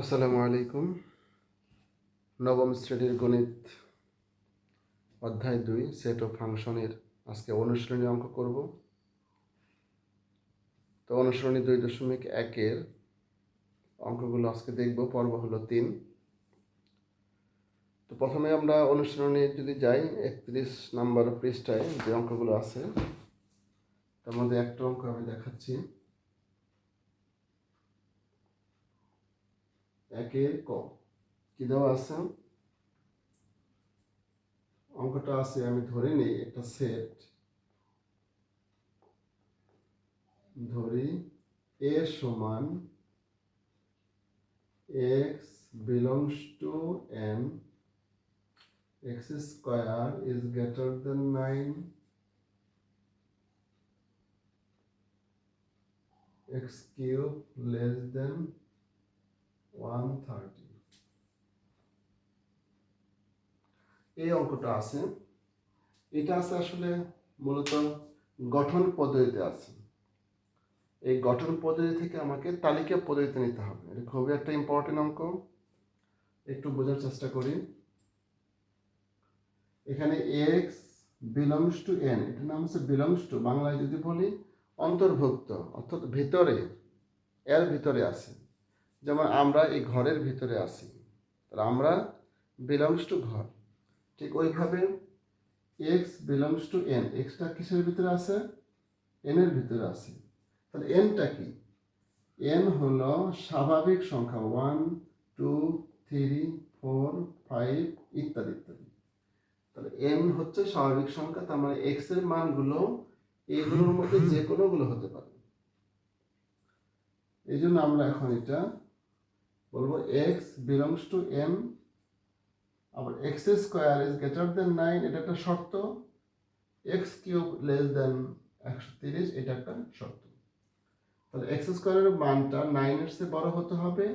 আসসালামু আলাইকুম। নবম শ্রেণির গণিত অধ্যায় দুই সেট ও ফাংশনের আজকে অনুশীলনী অঙ্ক করব। তো অনুশীলনী দুই দশমিক একের অঙ্কগুলো আজকে দেখব। পর্ব হলো তিন। তো প্রথমে আমরা অনুশীলনী যদি যাই, একত্রিশ নাম্বার পৃষ্ঠায় যে অঙ্কগুলো আছে, তার মধ্যে একটা অঙ্ক আমি দেখাচ্ছি। একের ক কি দেওয়া আছে? অঙ্কটা আছে, আমি ধরে নিই, একটা সেট ধরি এ সমান x belongs to N x square is greater than nine x cube less than one thirty. এই অঙ্কটা আছে। এটা আছে আসলে মূলত গঠন পদ্ধতিতে আছে। এই গঠন পদ্ধতি থেকে আমাকে তালিকা পদ্ধতিতে নিতে হবে। এটা খুবই একটা ইম্পর্টেন্ট অঙ্ক। একটু বোঝার চেষ্টা করি। এখানে এক্স বিলংস টু এন এটার নাম হচ্ছে বিলংস টু বাংলায় যদি বলি অন্তর্ভুক্ত, অর্থাৎ ভিতরে, এর ভিতরে আছে। যেমন আমরা এই ঘরের ভিতরে আছি আমরা বিলংস টু ঘর। ঠিক ওইভাবে এক্স বিলংস টু এন এক্সটা কিসের ভিতরে আছে? এন এর ভিতরে আছে। তাহলে এনটা কি? এন হলো স্বাভাবিক সংখ্যা one two three four five ইত্যাদি ইত্যাদি। তাহলে এন হচ্ছে স্বাভাবিক সংখ্যা, তার মানে এক্সের মানগুলো এইগুলোর মধ্যে যে কোনোগুলো হতে পারে। এই জন্য আমরা এখন এটা বলব এক্স বিলংস টু এন আবার x square is greater than nine এটা একটা শর্ত। এক্স কিউব লেস দেন একশো তিরিশ, এটা একটা শর্ত। তাহলে এক্স স্কোয়ারের মানটা নাইনের চেয়ে বড় হতে হবে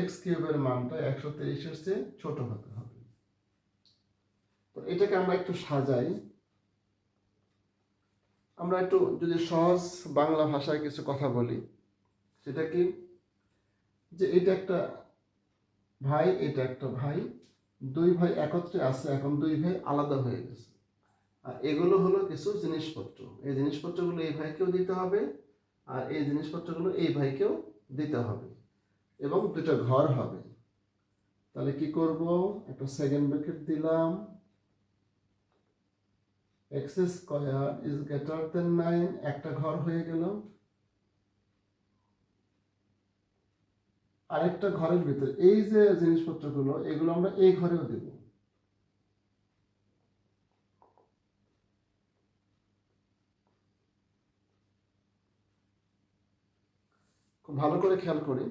এক্স কিউবের মানটা একশো তিরিশের চেয়ে ছোট হতে হবে। তো এটাকে আমরা একটু সাজাই। আমরা একটু যদি সহজ বাংলা ভাষায় কিছু কথা বলি, সেটা কি? যে এটা একটা ভাই, এটা একটা ভাই, দুই ভাই একত্রে আছে, এখন দুই ভাই আলাদা হয়ে গেছে। আর এগুলো হলো কিছু জিনিসপত্র। এই জিনিসপত্রগুলো এই ভাইকেও দিতে হবে, আর এই জিনিসপত্রগুলো এই ভাইকেও দিতে হবে, এবং দুটো ঘর হবে। তাহলে কি করব? একটা সেকেন্ড ব্র্যাকেট দিলাম। X square is greater than nine একটা ঘর হয়ে গেল। আরেকটা ঘরের ভিতরে, এই যে জিনিসপত্রগুলো, এগুলো আমরা এই ঘরেও দেব। খুব ভালো করে খেয়াল করি।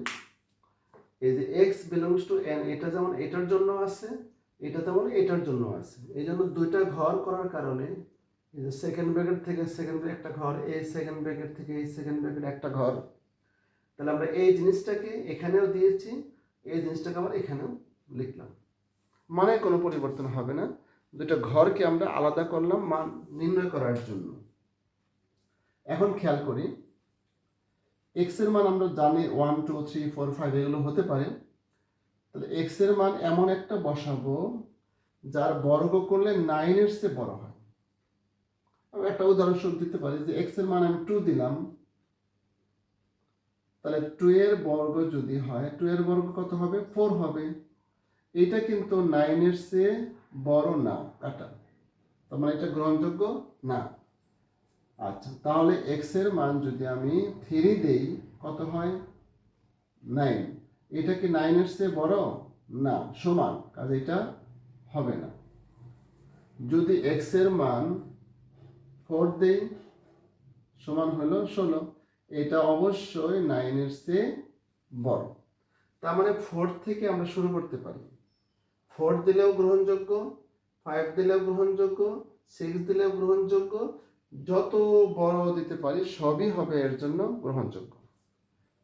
এই যে এক্স বিলংস টু এন এটা যেমন এটার জন্য আছে, এটা তেমন এটার জন্য আছে। এই জন্য দুইটা ঘর করার কারণে এই যে সেকেন্ড ব্র্যাকেট থেকে সেকেন্ড একটা ঘর, এই সেকেন্ড ব্র্যাকেট থেকে এই সেকেন্ড ব্র্যাকেট একটা ঘর তাহলে আমরা এই জিনিসটাকে এখানেও দিয়েছি, এই জিনিসটাকে আমরা এখানেও লিখলাম। মানে কোনো পরিবর্তন হবে না। দুটো ঘরকে আমরা আলাদা করলাম, মান নির্ণয় করার জন্য। এখন খেয়াল করি এক্সের মান আমরা জানি one two three four five এগুলো হতে পারে। তাহলে এক্সের মান এমন একটা বসাবো, যার বর্গ করলে নাইনের চেয়ে বড় হয়। আমি একটা উদাহরণস্বরূপ দিতে পারি যে এক্সের মান আমি টু দিলাম। তাহলে টু এর বর্গ যদি হয় টু এর বর্গ কত হবে? ফোর হবে। এটা কিন্তু নাইনের চেয়ে বড় না, কাটা। তার মানে এটা গ্রহণযোগ্য না। আচ্ছা তাহলে এক্সের মান যদি আমি থ্রি দেই, কত হয়? নাইন এটা কি নাইনের চেয়ে বড়? না, সমান, কাজ এটা হবে না। যদি এক্সের মান ফোর দেই, সমান হলো ষোলো। এটা অবশ্যই নাইনের চেয়ে বড়। তার মানে ফোর থেকে আমরা শুরু করতে পারি। ফোর দিলেও গ্রহণযোগ্য ফাইভ দিলেও গ্রহণযোগ্য সিক্স দিলেও গ্রহণযোগ্য, যত বড় দিতে পারি সবই হবে এর জন্য গ্রহণযোগ্য।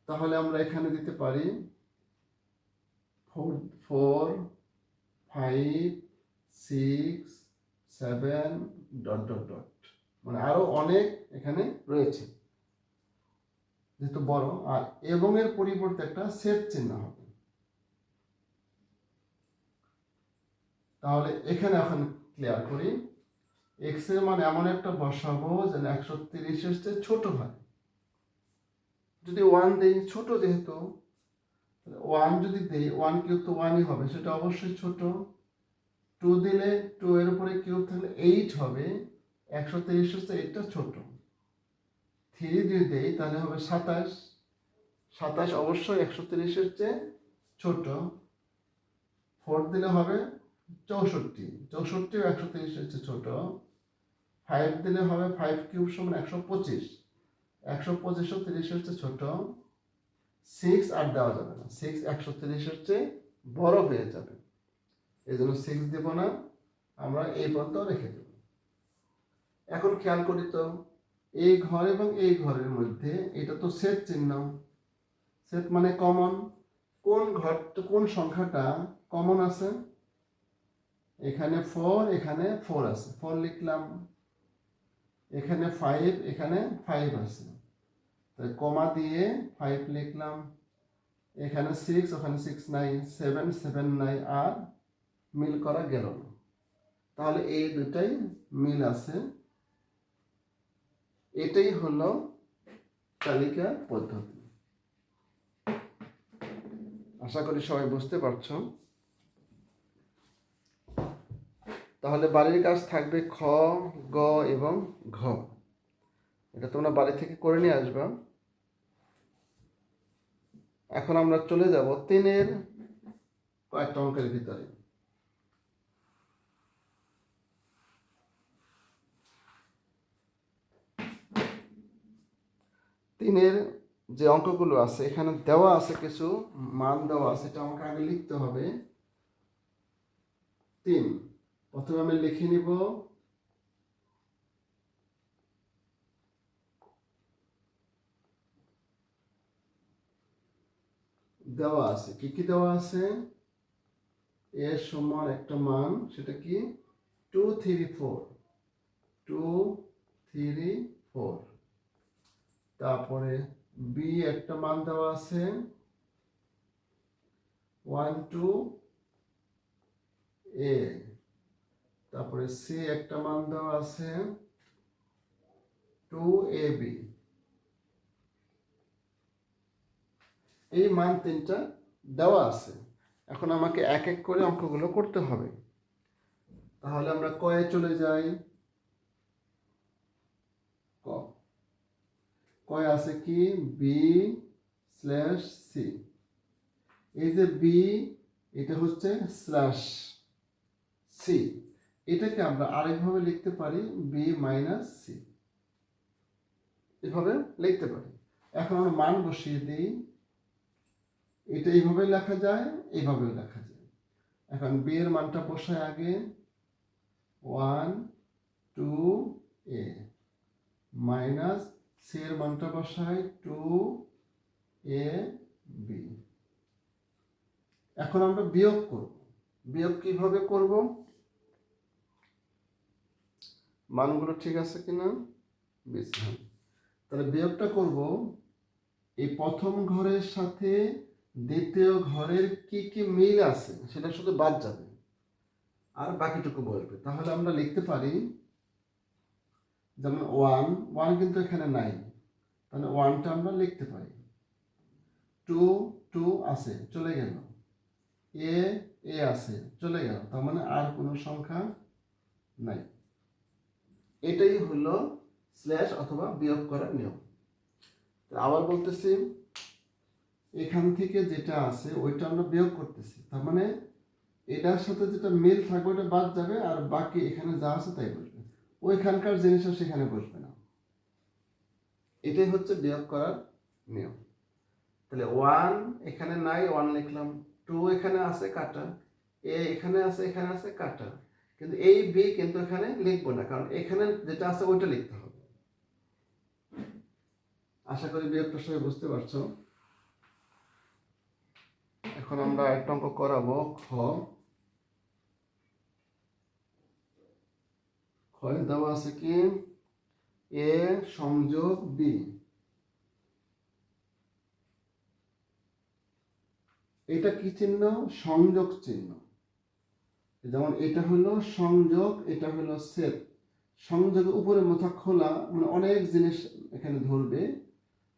তাহলে আমরা এখানে দিতে পারি four four five six seven dot dot dot মানে আরও অনেক এখানে রয়েছে। যেহেতু বড়, আর এবং এর পরিবর্তে একটা সেট চিহ্ন হবে। তাহলে এখানে এখন ক্লিয়ার করি। এক্সের মান এমন একটা বসাবো যেন একশো তিরিশের চেয়ে ছোট হয়। যদি ওয়ান দেই, ছোট যেহেতু ওয়ান যদি দেই ওয়ান কিউব তো ওয়ানই হবে, সেটা অবশ্যই ছোট। টু দিলে টু এর উপরে কিউব থাকলে এইট হবে, একশো তিরিশের চেয়ে এইটটা ছোট। থ্রি যদি দেই, তাহলে হবে সাতাশ। সাতাশ অবশ্যই একশো তিরিশের চেয়ে ছোট। ফোর দিলে হবে চৌষট্টি। চৌষট্টিও একশো তিরিশের চেয়ে ছোট। ফাইভ দিলে হবে ফাইভ কিউব সমান একশো পঁচিশ। একশো পঁচিশও তিরিশের চেয়ে ছোট। সিক্স আর দেওয়া যাবে না। সিক্স একশো তিরিশের চেয়ে বড় হয়ে যাবে। এই জন্য সিক্স দেব না। আমরা এই পর্যন্ত রেখে দেব। এখন খেয়াল করি তো এই ঘর এবং এই ঘরের মধ্যে, এটা তো সেট চিহ্ন। সেট মানে কমন। কোন ঘর, কোন সংখ্যাটা কমন আছে? এখানে ফোর এখানে ফোর আছে। ফোর লিখলাম। এখানে ফাইভ এখানে ফাইভ আছে। কমা দিয়ে ফাইভ লিখলাম। এখানে সিক্স ওখানে সিক্স নাই। সেভেন সেভেন নাই। আর মিল করা গেল না। তাহলে এই দুটাই মিল আছে। এটাই হলো তালিকা পদ্ধতি। আশা করি সবাই বুঝতে পারছ। তাহলে বাড়ির কাজ থাকবে খ, গ এবং ঘ। এটা তোমরা বাড়ি থেকে করে নিয়ে আসবা। এখন আমরা চলে যাব তিনের কয়েকটা অঙ্কের ভিতরে। তিনের যে অঙ্কগুলো আছে, এখানে দেওয়া আছে কিছু, মান দেওয়া আছে, এটা আমাকে আগে লিখতে হবে। তিন। প্রথমে আমি লিখে নিব। দেওয়া আছে। কি কি দেওয়া আছে? এর সমান একটা মান, সেটা কি? Two three four two three four তারপরে বি একটা মান দেওয়া আছে। ওয়ান টু এ তারপরে সি একটা মান দেওয়া আছে। টু এ বি এই মান তিনটা দেওয়া আছে। এখন আমাকে এক এক করে অঙ্কগুলো করতে হবে। তাহলে আমরা কয়ে চলে যাই ক কয় আছে কি? B slash C. এই যে বি, এটা হচ্ছে স্ল্যাশ সি। এটাকে আমরা আরেকভাবে লিখতে পারি বি মাইনাস সি। এভাবে লিখতে পারি। এখন আমরা মান বসিয়ে দিই। এটা এইভাবে লেখা যায়, এইভাবেও লেখা যায়। এখন বি এর মানটা বসায় আগে। One, two, A. Minus C এর মানটা বসায় টু এ বি। এখন আমরা বিয়োগ করব। বিয়োগ কীভাবে করব? মানগুলো ঠিক আছে কিনা? বেশি হ্যাঁ তাহলে বিয়োগটা করব। এই প্রথম ঘরের সাথে দ্বিতীয় ঘরের কি কি মিল আছে? সেটা শুধু বাদ যাবে। আর বাকিটুকু বলবে। তাহলে আমরা লিখতে পারি যেমন ওয়ান ওয়ান কিন্তু এখানে নাই। তাহলে ওয়ানটা আমরা লিখতে পারি। টু টু আছে, চলে গেল। এ এ আছে, চলে গেল। তার মানে আর কোনো সংখ্যা নাই। এটাই হলো স্ল্যাশ অথবা বিয়োগ করার নিয়ম। আবার বলতেছি, এখান থেকে যেটা আছে, ওইটা আমরা বিয়োগ করতেছি। তার মানে এটার সাথে যেটা মিল থাকবে, ওটা বাদ যাবে, আর বাকি এখানে যা আছে তাই বসবে। ওইখানকার জিনিসও সেখানে বসবে না। এটাই হচ্ছে বিয়োগ করার নিয়ম। তাহলে ওয়ান এখানে নাই ওয়ান লিখলাম। টু এখানে আছে, কাটা। এ এখানে আছে এখানে আছে, কাটা। কিন্তু এই বি কিন্তু এখানে লিখব না, কারণ এখানে যেটা আছে ওইটা লিখতে হবে। আশা করি বিয়োগটা সবাই বুঝতে পারছ। এখন আমরা একটা অঙ্ক করাবো, খ। ক্ষয় দেওয়া আছে কি? এ সংযোগ বি। এটা কি চিহ্ন? সংযোগ চিহ্ন। যেমন এটা হলো সংযোগ, এটা হলো সেট। সংযোগের উপরে মাথা খোলা মানে অনেক জিনিস এখানে ধরবে।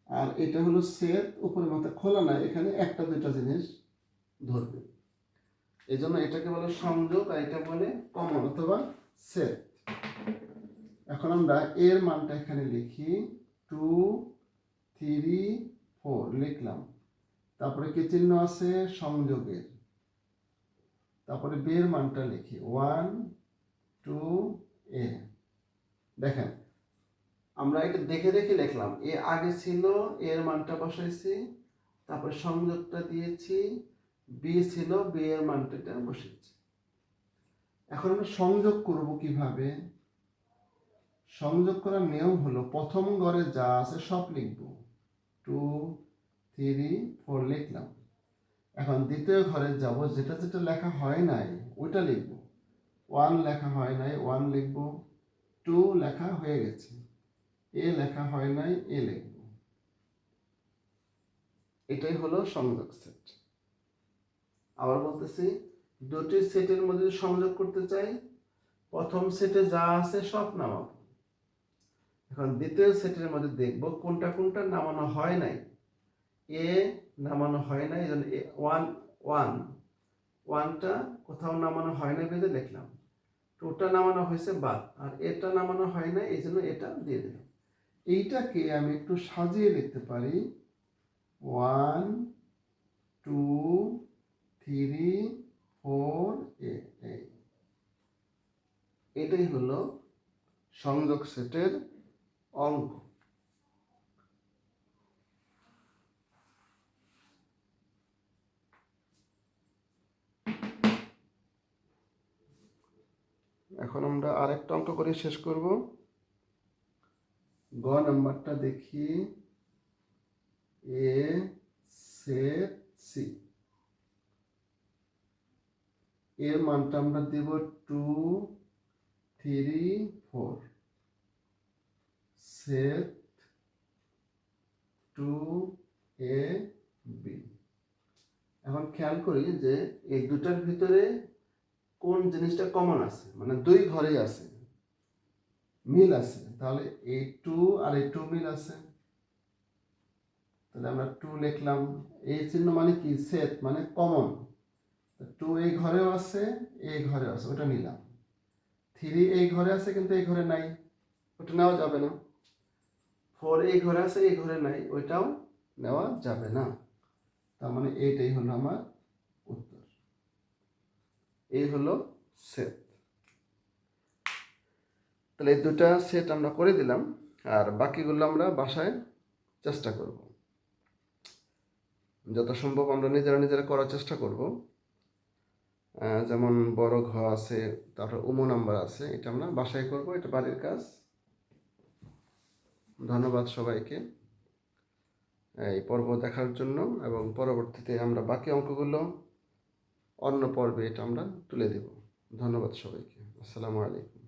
আর এটা হলো সেট, উপরে মাথা খোলা না, এখানে একটা, দুইটা জিনিস ধরবে। এই জন্য এটাকে বলে সংযোগ আর এটা বলে কমন অথবা সেট। এখন আমরা এর মানটা এখানে লিখি টু থ্রি ফোর লিখলাম। তারপরে কি চিহ্ন আছে? সংযোগের। তারপরে বের মানটা লিখি। One, two, A. দেখেন, আমরা এটা দেখে দেখে লিখলাম। এ আগে ছিল, এর মানটা বসাইছি। তারপরে সংযোগটা দিয়েছি। বি ছিল, বি এর মানটা বসেছি এখন আমরা সংযোগ করব কীভাবে? সংযোগ করার নিয়ম হলো প্রথম ঘরে যা আছে সব লিখব। টু, থ্রি, ফোর লিখলাম। এখন দ্বিতীয় ঘরে যাব, যেটা যেটা লেখা হয় নাই, ওইটা লিখব। ওয়ান লেখা হয় নাই, ওয়ান লিখব। টু লেখা হয়ে গেছে। এ লেখা হয় নাই, এ লিখব। এটাই হলো সংযোগ সেট। আবার বলতেছি, দুটি সেটের মধ্যে সংযোগ করতে চাই, প্রথম সেটে যা আছে সব নামাবো। এখন দ্বিতীয় সেটের মধ্যে দেখব কোনটা কোনটা নামানো হয় নাই। এ নামানো হয় নাই জন্য ওয়ান ওয়ান ওয়ানটা কোথাও নামানো হয় না বেঁধে লিখলাম। টুটা নামানো হয়েছে বাদ, আর এটা নামানো হয় না এই জন্য এটা দিয়ে দিলাম। এইটাকে আমি একটু সাজিয়ে লিখতে পারি। ওয়ান টু থ্রি ফোর এটাই হলো সংযোগ সেটের অঙ্ক। এখন আমরা আরেকটা অঙ্ক করে শেষ করব। গ নাম্বারটা দেখি। A set C. এর মানটা আমরা দেব two, three, four. Set two A B এখন খেয়াল করি যে এই দুটার ভিতরে কোন জিনিসটা কমন আছে? মানে দুই ঘরেই আছে। মিল আছে। তাহলে এই টু আর এই টু মিল আছে। তাহলে আমরা টু লিখলাম। এই চিহ্ন মানে কি? সেট মানে কমন টু এই ঘরেও আছে, এই ঘরেও আছে। ওটা নিলাম। থ্রি এই ঘরে আছে, কিন্তু এই ঘরে নাই। ওটা নেওয়া যাবে না। ফোর এই ঘরে আছে, এই ঘরে নাই, ওইটাও নেওয়া যাবে না। তার মানে এইটাই হলো আমার উত্তর। এই হলো সেট তাহলে এই দুটা সেট আমরা করে দিলাম, আর বাকিগুলো আমরা বাসায় চেষ্টা করব। যত সম্ভব আমরা নিজেরা নিজেরা করার চেষ্টা করব। যেমন বড় ঘ আছে, তারপর উমো নাম্বার আছে, এটা আমরা বাসায় করব, এটা বাড়ির কাজ। ধন্যবাদ সবাইকে এই পর্ব দেখার জন্য এবং পরবর্তীতে আমরা বাকি অঙ্কগুলো অন্য পর্বে এটা আমরা তুলে দেব। ধন্যবাদ সবাইকে। আসসালামু আলাইকুম।